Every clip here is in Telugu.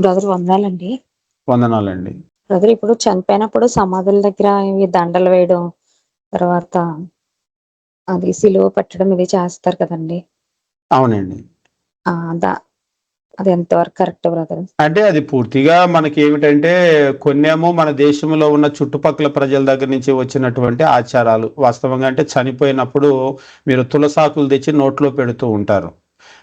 బ్రదర్ వందనాలండి. వందనాలండి. బ్రదర్ ఇప్పుడు చనిపోయినప్పుడు సమాధుల దగ్గర ఇవి దండలు వేయడం తర్వాత అది సిలువ పెట్టడం ఇది చేస్తారు కదండి. అవునండి. ఆ, దా అది ఎంతవరకు కరెక్ట్ బ్రదర్? అంటే అది పూర్తిగా మనకి ఏమిటంటే కొన్నేమో మన దేశంలో ఉన్న చుట్టుపక్కల ప్రజల దగ్గర నుంచి వచ్చినటువంటి ఆచారాలు. వాస్తవంగా అంటే చనిపోయినప్పుడు మీరు తులసాకులు తెచ్చి నోట్లో పెడుతూ ఉంటారు.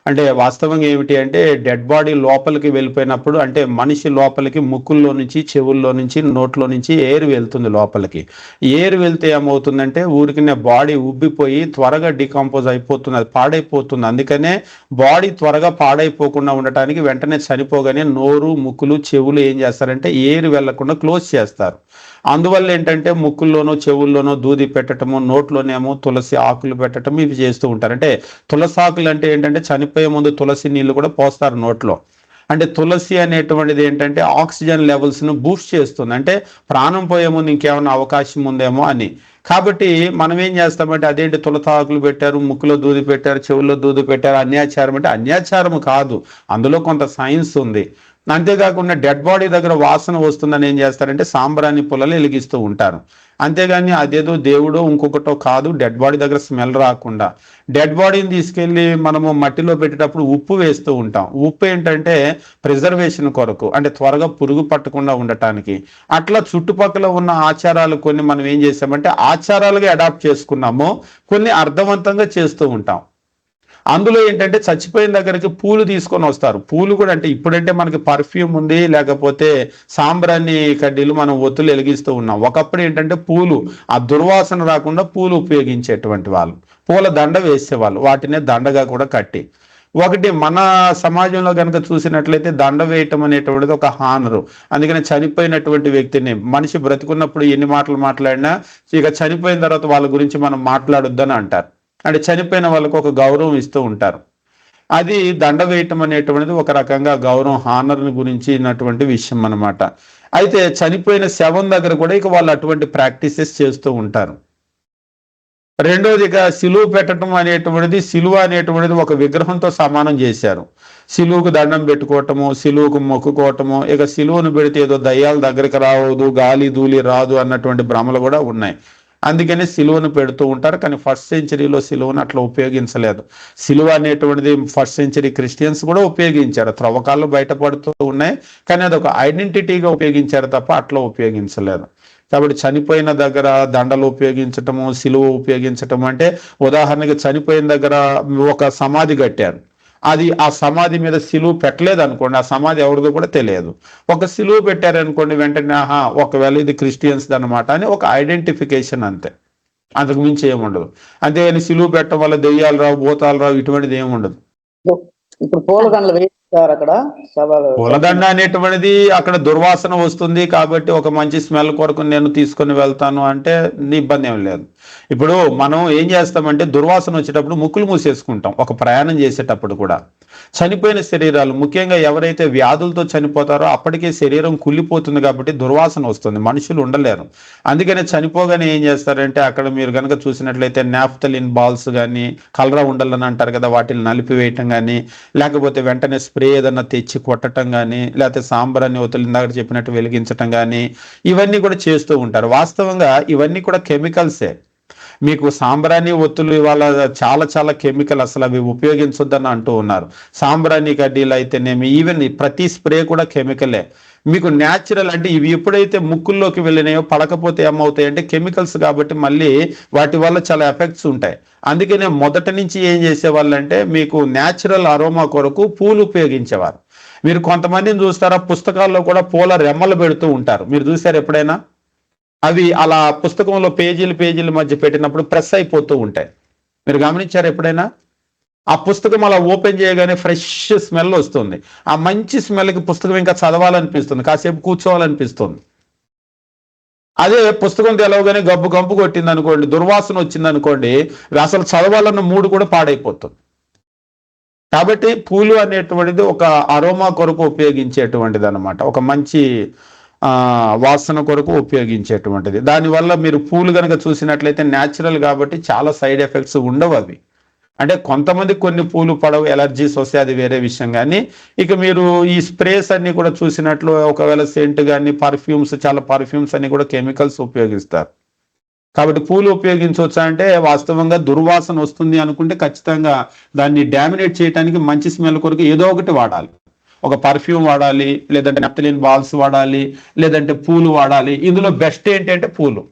అంటే వాస్తవంగా ఏమిటి అంటే డెడ్ బాడీ లోపలికి వెళ్ళిపోయినప్పుడు అంటే మనిషి లోపలికి ముక్కుల్లో నుంచి చెవుల్లో నుంచి నోట్లో నుంచి ఎయిర్ వెళ్తుంది లోపలికి. ఎయిర్ వెళ్తే ఏమవుతుందంటే ఊరికినే బాడీ ఉబ్బిపోయి త్వరగా డికంపోజ్ అయిపోతుంది అది పాడైపోతుంది. అందుకనే బాడీ త్వరగా పాడైపోకుండా ఉండటానికి వెంటనే చనిపోగానే నోరు ముక్కులు చెవులు ఏం చేస్తారంటే ఎయిర్ వెళ్ళకుండా క్లోజ్ చేస్తారు. అందువల్ల ఏంటంటే ముక్కుల్లోనో చెవుల్లోనో దూది పెట్టడము నోట్లోనేమో తులసి ఆకులు పెట్టడం ఇవి చేస్తూ ఉంటారు. అంటే తులసి ఆకులు అంటే ఏంటంటే చనిపోయే ముందు తులసి నీళ్ళు కూడా పోస్తారు నోట్లో. అంటే తులసి అనేటువంటిది ఏంటంటే ఆక్సిజన్ లెవెల్స్ను బూస్ట్ చేస్తుంది. అంటే ప్రాణం పోయే ముందు ఇంకేమైనా అవకాశం ఉందేమో అని. కాబట్టి మనం ఏం చేస్తామంటే అదేంటి తులతాకులు పెట్టారు ముక్కులో దూది పెట్టారు చెవుల్లో దూది పెట్టారు అన్యాచారం అంటే అన్యాచారం కాదు. అందులో కొంత సైన్స్ ఉంది. అంతేకాకుండా డెడ్ బాడీ దగ్గర వాసన వస్తుందని ఏం చేస్తారంటే సాంబ్రాణి పుల్లలు వెలిగిస్తూ ఉంటారు. అంతేగాని అదేదో దేవుడో ఇంకొకటో కాదు డెడ్ బాడీ దగ్గర స్మెల్ రాకుండా. డెడ్ బాడీని తీసుకెళ్ళి మనము మట్టిలో పెట్టేటప్పుడు ఉప్పు వేస్తూ ఉంటాం. ఉప్పు ఏంటంటే ప్రిజర్వేషన్ కొరకు అంటే త్వరగా పురుగు పట్టకుండా ఉండటానికి. అట్లా చుట్టుపక్కల ఉన్న ఆచారాలు కొన్ని మనం ఏం చేసామంటే ఆచారాలుగా అడాప్ట్ చేసుకున్నాము కొన్ని అర్థవంతంగా చేస్తూ ఉంటాం. అందులో ఏంటంటే చచ్చిపోయిన దగ్గరికి పూలు తీసుకొని వస్తారు. పూలు కూడా అంటే ఇప్పుడంటే మనకి పర్ఫ్యూమ్ ఉంది లేకపోతే సాంబ్రాన్ని కడ్డీలు మనం ఒత్తులు వెలిగిస్తూ ఉన్నాం. ఒకప్పుడు ఏంటంటే పూలు ఆ దుర్వాసన రాకుండా పూలు ఉపయోగించేటువంటి వాళ్ళు. పూల దండ వేసేవాళ్ళు వాటినే దండగా కూడా కట్టి. ఒకటి మన సమాజంలో కనుక చూసినట్లయితే దండ వేయటం అనేటువంటిది ఒక హానరు. అందుకని చనిపోయినటువంటి వ్యక్తిని మనిషి బ్రతికున్నప్పుడు ఎన్ని మాటలు మాట్లాడినా ఇక చనిపోయిన తర్వాత వాళ్ళ గురించి మనం మాట్లాడొద్దని అంటారు. అంటే చనిపోయిన వాళ్ళకు ఒక గౌరవం ఇస్తూ ఉంటారు. అది దండ వేయటం అనేటువంటిది ఒక రకంగా గౌరవం హానర్ని గురించినటువంటి విషయం అన్నమాట. అయితే చనిపోయిన శవం దగ్గర కూడా ఇక వాళ్ళు అటువంటి ప్రాక్టీసెస్ చేస్తూ ఉంటారు. రెండోదిగా సిలువు పెట్టడం అనేటువంటిది సిలువ అనేటువంటిది ఒక విగ్రహంతో సమానం చేశారు. సిలువుకు దండం పెట్టుకోవటము సిలువుకు మొక్కుకోవటము ఇక సిలువను పెడితే ఏదో దయ్యాల దగ్గరికి రావద్దు గాలి ధూళి రాదు అన్నటువంటి భ్రమలు కూడా ఉన్నాయి. అందుకని సిలువను పెడుతూ ఉంటారు కానీ ఫస్ట్ సెంచరీలో సిలువను అట్లా ఉపయోగించలేదు. సిలువ అనేటువంటిది ఫస్ట్ సెంచరీ క్రిస్టియన్స్ కూడా ఉపయోగించారు. త్రవ్వకాలు బయటపడుతూ ఉన్నాయి కానీ అది ఒక ఐడెంటిటీగా ఉపయోగించారు తప్ప అట్లా ఉపయోగించలేదు. కాబట్టి చనిపోయిన దగ్గర దండలు ఉపయోగించటము సిలువ ఉపయోగించటం అంటే ఉదాహరణకి చనిపోయిన దగ్గర ఒక సమాధి కట్టారు. అది ఆ సమాధి మీద సిలువ పెట్టలేదు అనుకోండి ఆ సమాధి ఎవరిదో కూడా తెలియదు. ఒక సిలువ పెట్టారనుకోండి వెంటనే ఆహా ఒకవేళ ఇది క్రిస్టియన్స్ అనమాట అని ఒక ఐడెంటిఫికేషన్ అంతే. అంతకు మించి ఏముండదు అంతేగాని సిలువ పెట్టడం వల్ల దెయ్యాలు రావు భూతాలు రావు ఇటువంటిది ఏముండదు ఇప్పుడు పూలదండలు వేస్తారు అక్కడ శవాలు పూలదండ అనేటువంటిది అక్కడ దుర్వాసన వస్తుంది కాబట్టి ఒక మంచి స్మెల్ కొరకు నేను తీసుకొని వెళ్తాను అంటే నీ ఇబ్బంది ఏం లేదు. ఇప్పుడు మనం ఏం చేస్తామంటే దుర్వాసన వచ్చేటప్పుడు ముక్కులు మూసేసుకుంటాం ఒక ప్రయాణం చేసేటప్పుడు కూడా. చనిపోయిన శరీరాలు ముఖ్యంగా ఎవరైతే వ్యాధులతో చనిపోతారో అప్పటికే శరీరం కుళ్ళిపోతుంది కాబట్టి దుర్వాసన వస్తుంది మనుషులు ఉండలేరు. అందుకనే చనిపోగానే ఏం చేస్తారంటే అక్కడ మీరు కనుక చూసినట్లయితే నాఫ్తలిన్ బాల్స్ కానీ కలరా ఉండలని అంటారు కదా వాటిని నలిపివేయటం కానీ లేకపోతే వెంటనే స్ప్రే ఏదన్నా తెచ్చి కొట్టడం కానీ లేకపోతే సాంబ్రాన్ని ఒత్తులు ఇందాక చెప్పినట్టు వెలిగించటం కానీ ఇవన్నీ కూడా చేస్తూ ఉంటారు. వాస్తవంగా ఇవన్నీ కూడా కెమికల్సే. మీకు సాంబ్రాణి ఒత్తులు ఇవాళ చాలా చాలా కెమికల్ అసలు అవి ఉపయోగించొద్దని అంటూ ఉన్నారు. సాంబ్రాణి కడ్డీలు అయితేనేమి? ఈవెన్ ప్రతి స్ప్రే కూడా కెమికలే. మీకు న్యాచురల్ అంటే ఇవి ఎప్పుడైతే ముక్కుల్లోకి వెళ్ళినాయో పడకపోతే ఏమవుతాయి అంటే కెమికల్స్ కాబట్టి మళ్ళీ వాటి వల్ల చాలా ఎఫెక్ట్స్ ఉంటాయి. అందుకనే మొదట నుంచి ఏం చేసేవాళ్ళు అంటే మీకు న్యాచురల్ అరోమా కొరకు పూలు ఉపయోగించేవారు. మీరు కొంతమందిని చూస్తారా పుస్తకాల్లో కూడా పూల రెమ్మలు పెడుతూ ఉంటారు. మీరు చూసారు ఎప్పుడైనా? అవి అలా పుస్తకంలో పేజీలు పేజీల మధ్య పెట్టినప్పుడు ప్రెస్ అయిపోతూ ఉంటాయి. మీరు గమనించారు ఎప్పుడైనా? ఆ పుస్తకం అలా ఓపెన్ చేయగానే ఫ్రెష్ స్మెల్ వస్తుంది. ఆ మంచి స్మెల్కి పుస్తకం ఇంకా చదవాలనిపిస్తుంది. కాసేపు కూర్చోవాలనిపిస్తుంది. అదే పుస్తకం తెలవగానే గబ్బు గంపు కొట్టింది అనుకోండి దుర్వాసన వచ్చింది అనుకోండి అసలు చదవాలన్న మూడు కూడా పాడైపోతుంది. కాబట్టి పూలు అనేటువంటిది ఒక అరోమా కొరకు ఉపయోగించేటువంటిది అనమాట ఒక మంచి వాసన కొరకు ఉపయోగించేటువంటిది. దానివల్ల మీరు పూలు కనుక చూసినట్లయితే న్యాచురల్ కాబట్టి చాలా సైడ్ ఎఫెక్ట్స్ ఉండవు అవి. అంటే కొంతమంది కొన్ని పూలు పడవు ఎలర్జీస్ వస్తే అది వేరే విషయం. కానీ ఇక మీరు ఈ స్ప్రేస్ అన్ని కూడా చూసినట్లు ఒకవేళ సెంట్ కానీ పర్ఫ్యూమ్స్ చాలా పర్ఫ్యూమ్స్ అన్ని కూడా కెమికల్స్ ఉపయోగిస్తారు. కాబట్టి పూలు ఉపయోగించవచ్చా అంటే వాస్తవంగా దుర్వాసన వస్తుంది అనుకుంటే ఖచ్చితంగా దాన్ని డామినేట్ చేయడానికి మంచి స్మెల్ కొరకు ఏదో ఒకటి వాడాలి. ఒక పర్ఫ్యూమ్ వాడాలి లేదంటే నెప్తలిన్ బాల్స్ వాడాలి లేదంటే పూలు వాడాలి. ఇందులో బెస్ట్ ఏంటంటే పూలు.